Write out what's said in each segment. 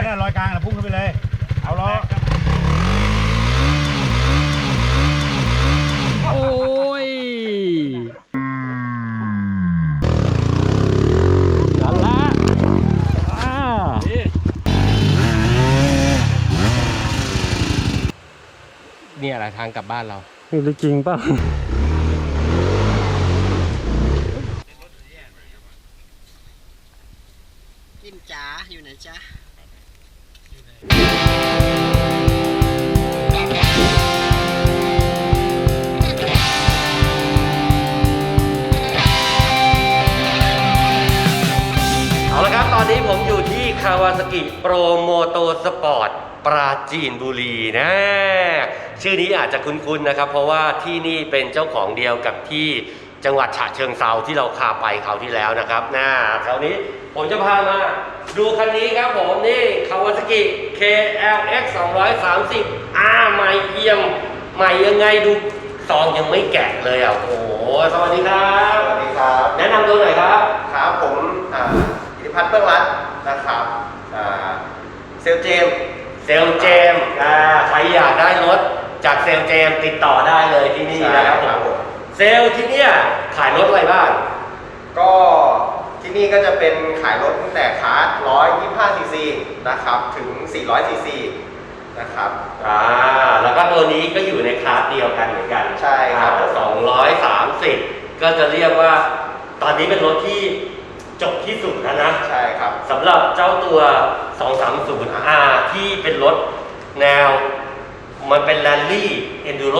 อยนั่นลอยกลางนะพุ่งขึ้นไปเลย เอาล้อโอ้ยนั่นละอ่าเนี่ยแหละทางกลับบ้านเรา นี่จริงเปล่า นนี้ผมอยู่ที่คาวาซากิโปรโมโตสปอร์ตปราจีนบุรีนะ ชื่อนี้อาจจะคุ้นๆนะครับ เพราะว่าที่นี่เป็นเจ้าของเดียวกับที่จังหวัดฉะเชิงเซาที่เราพาไปคราวที่แล้วนะครับนะคราวนี้ผมจะพามาดูคันนี้ครับผมนี่คาวาซากิ KLX 230 R ใหม่เอี่ยมใหม่ยังไงดูซองยังไม่แกะเลยอะโอ้โหสวัสดีครับ สวัสดีครับ แนะนำตัวหน่อยครับ ครับผมอ่าอิทธิ พัฒน์เบื้องรัฐนะครับอ่าเซลลเจมส์เซลลเจมส์อ่าใครอยากได้รถจากเซลลเจมส์ติดต่อได้เลยที่นี่นะครับผมผมเซลล์ที่เนี่ยขายรถอะไรบ้างก็ที่นี่ก็จะเป็นขายรถตั้งแต่คาร์ด125ซีซีนะครับถึง 400ซีซีนะครับอ่าแล้วก็ตัวนี้ก็อยู่ในคลาสเดียวกันเหมือนกัน ใช่ครับสองร้อยสามสิบก็จะเรียกว่า ตอนนี้เป็นรถที่ จบที่สุดแล้วนะใช่ครับสำหรับเจ้าตัว 230R ที่เป็นรถแนว มันเป็นแรลลี่เอนดูโร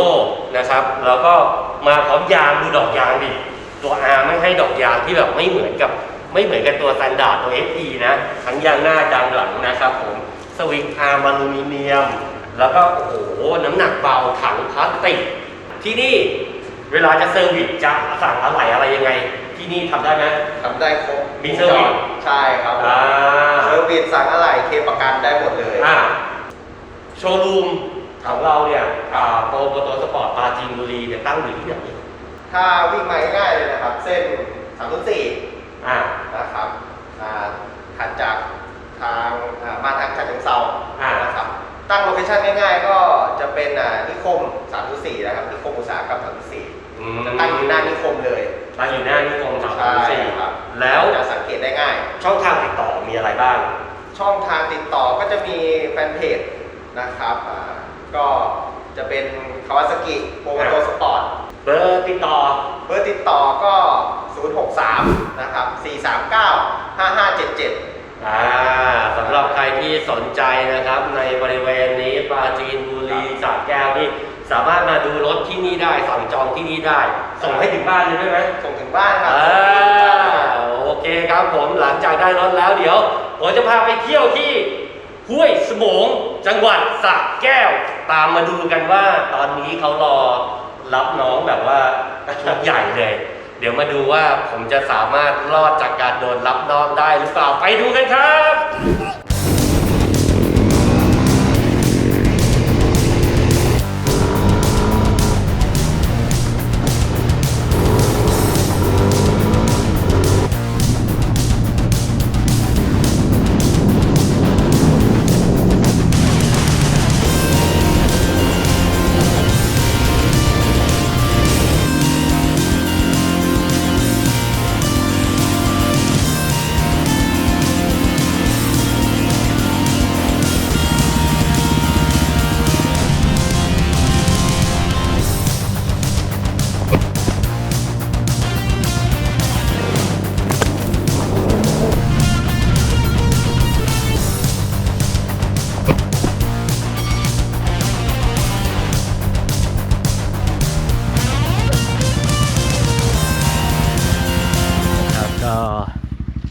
นะครับ แล้วก็มาพร้อมยางดูดอกยางดิตัว R ไม่ให้ดอกยางที่แบบไม่เหมือนกับไม่เหมือนกับตัวสแตนดาร์ดตัว FE นะ ทั้งยางหน้ายางหลังนะครับผมสวิงอาร์มอลูมิเนียม แล้วก็โอ้โห น้ำหนักเบาถังพลาสติก ที่นี่เวลาจะเซอร์วิสจะสั่งอะไหล่อะไรยังไง ที่นี่ทำได้ไหมทำได้ครบ มีเซอร์วิส ใช่ครับอ่าเซอร์วิสสั่งอะไรเคลมประกันได้หมดเลย อ่าโชว์รูมของเราเนี่ยอ่าโปรโปรโตสปอร์ตปราจีนบุรีเนี่ยตั้งอยู่ที่ไหนถ้าวิ่งมาง่ายๆเลยนะครับ เส้น304อ่านะครับอ่าถัดจากทางอ่ามาทางฉะเชิงเซาอ่า นะครับ ตั้งโลเคชั่นง่ายๆ ก็จะเป็นอ่านิคม304นะครับนิคมอุตสาหกรรม304อืมจะตั้งอยู่หน้านิคมเลย ตั้งอยู่หน้านิคมสามใช่สี่ครับแล้วจะสังเกตได้ง่าย ช่องทางติดต่อมีอะไรบ้าง ช่องทางติดต่อก็จะมีแฟนเพจนะครับอ่าก็จะเป็นคาวาซากิโปรโตสปอร์ตเบอร์ติดต่อ เบอร์ติดต่อก็ 063 นะครับ 439 5577 อ่าสำหรับใครที่สนใจนะครับในบริเวณนี้ปราจีนบุรีสระแก้วนี่ สามารถมาดูรถที่นี่ได้สั่งจองที่นี่ได้ ส่งให้ถึงบ้านเลยได้ไหมส่งถึงบ้านครับ อ่าโอเคครับผมหลังจากได้รถแล้วเดี๋ยวผมจะพาไปเที่ยวที่ห้วยสมงจังหวัดสระแก้ว ตามมาดูกันว่าตอนนี้เขารอรับน้องแบบว่าชุดใหญ่เลย เดี๋ยวมาดูว่าผมจะสามารถรอดจากการโดนรับน้องได้หรือเปล่าไปดูกันครับครับ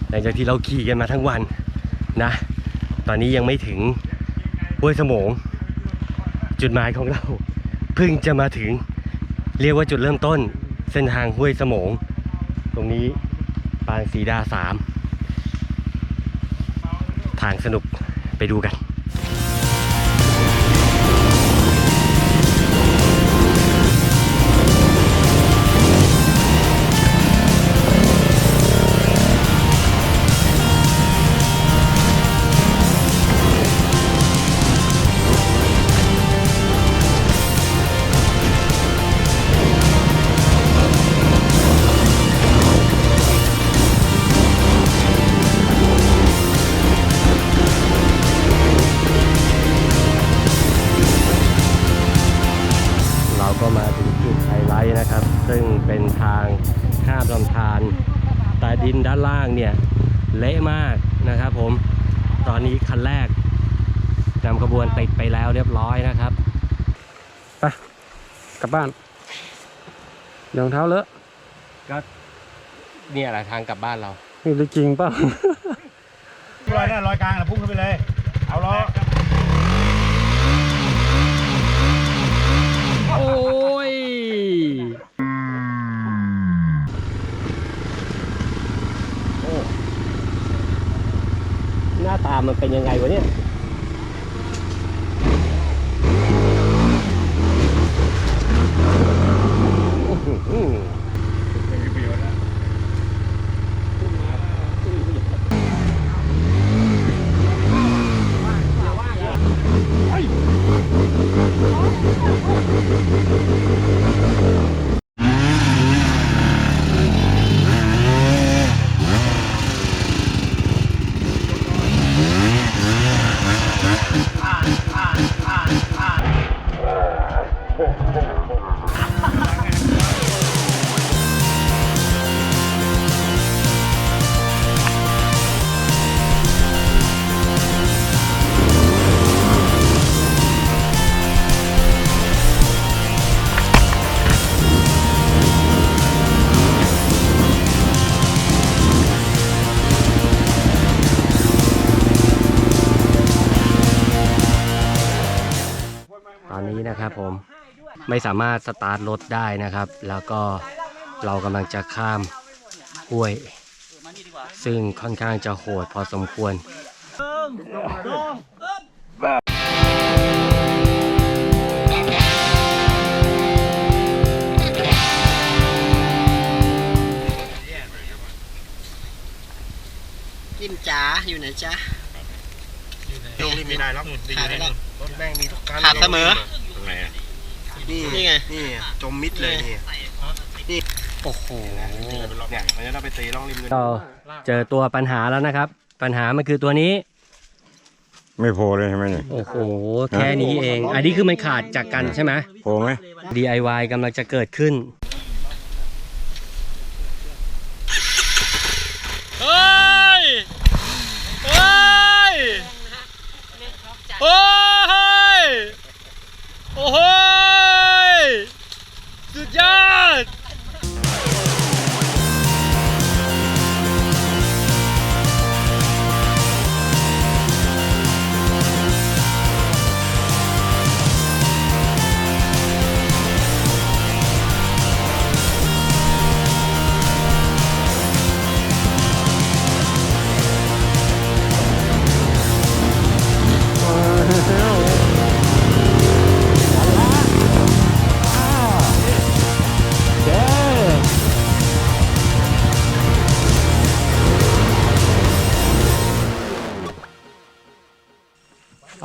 หลังจากที่เราขี่กันมาทั้งวันนะ ตอนนี้ยังไม่ถึงห้วยสมง จุดหมายของเราเพิ่งจะมาถึง เรียกว่าจุดเริ่มต้น เส้นทางห้วยสมง ตรงนี้ปางสีดาสามทางสนุกไปดูกัน ดินด้านล่างเนี่ยเละมากนะครับผมตอนนี้คันแรกนำกระบวนติดไปแล้วเรียบร้อยนะครับไปกลับบ้านเดี๋ยวรองเท้าเลอะก็เนี่ยแหละทางกลับบ้านเรานี่จริงเปล่ารอยนั่นรอยกลางนะพุ่งขึ้นไปเลย เอาล้อ โอ้ย โอ้ หน้า ตามันเป็นยังไงวะเนี่ย นนี้นะครับผมไม่สามารถสตาร์ทรถได้นะครับ แล้วก็เรากำลังจะข้ามห้วย ซึ่งค่อนข้างจะโหดพอสมควรกินจ๋าอยู่ไหนจ๊ะลงนี่ไม่ได้ล็อกตีขาดไปแล้วรถแม่งมีทุกการขาดเสมอต รงไหนอะนี่นี่ไง นี่จมมิดเลยนี่โอ้โหเนี่ยมันจะต้องไปตีร่องริมเลยก็เจอตัวปัญหาแล้วนะครับ ปัญหามันคือตัวนี้ ไม่โผล่เลยใช่ไหมเนี่ยโอ้โห แค่นี้เอง อันนี้คือมันขาดจากกันใช่ไหมโผล่ไหม DIY กำลังจะเกิดขึ้น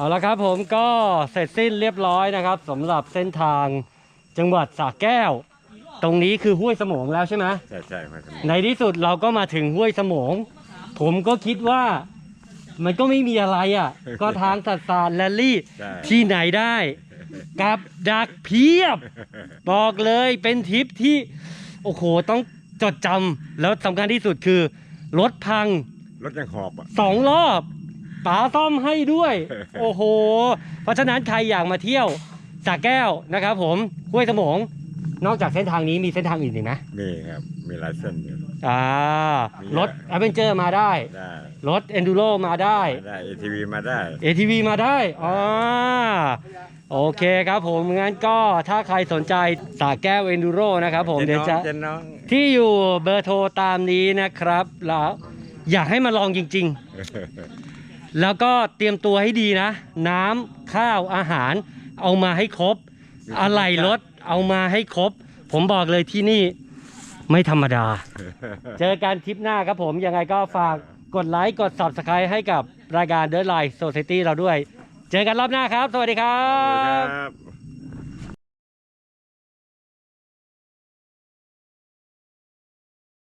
เอาละครับผมก็เสร็จสิ้นเรียบร้อยนะครับสำหรับเส้นทางจังหวัดสระแก้ว ตรงนี้คือห้วยสมงแล้วใช่ไหมใช่ใช่มาทำในที่สุดเราก็มาถึงห้วยสมง ผมก็คิดว่ามันก็ไม่มีอะไรอะ ก็ทางสัตว์สารแลลี่ใช่ที่ไหนได้ กับดักเพียบ บอกเลยเป็นทริปที่ โอ้โห ต้องจดจำแล้วสำคัญที่สุดคือ รถพัง รถยังหอบอะสองรอบ ป๋าซ่อมให้ด้วย โอ้โห เพราะฉะนั้นใครอยากมาเที่ยวสระแก้วนะครับผมห้วยสมง นอกจากเส้นทางนี้มีเส้นทางอื่นอีกไหมมีครับ มีหลายเส้นอยู่ อ่ามีรถแอดเวนเจอร์มาได้ ได้รถเอนดูโรมาได้ ได้ ATV มาได้ ATV มาได้อ่าโอเคครับผมงั้นก็ถ้าใครสนใจสาแก้วเอนดูโรนะครับผมเดี๋ยวจะเจนน้องที่อยู่เบอร์โทรตามนี้นะครับแล้วอยากให้มาลองจริง ๆ แล้วก็เตรียมตัวให้ดีนะ น้ำข้าวอาหารเอามาให้ครบ อะไหล่รถเอามาให้ครบ ผมบอกเลยที่นี่ไม่ธรรมดา เจอกันทริปหน้าครับผม ยังไงก็ฝากกดไลค์กด subscribe ให้กับรายการ The ไลน์โซซิตี้เราด้วย เจอกันรอบหน้าครับ สวัสดีครัครับ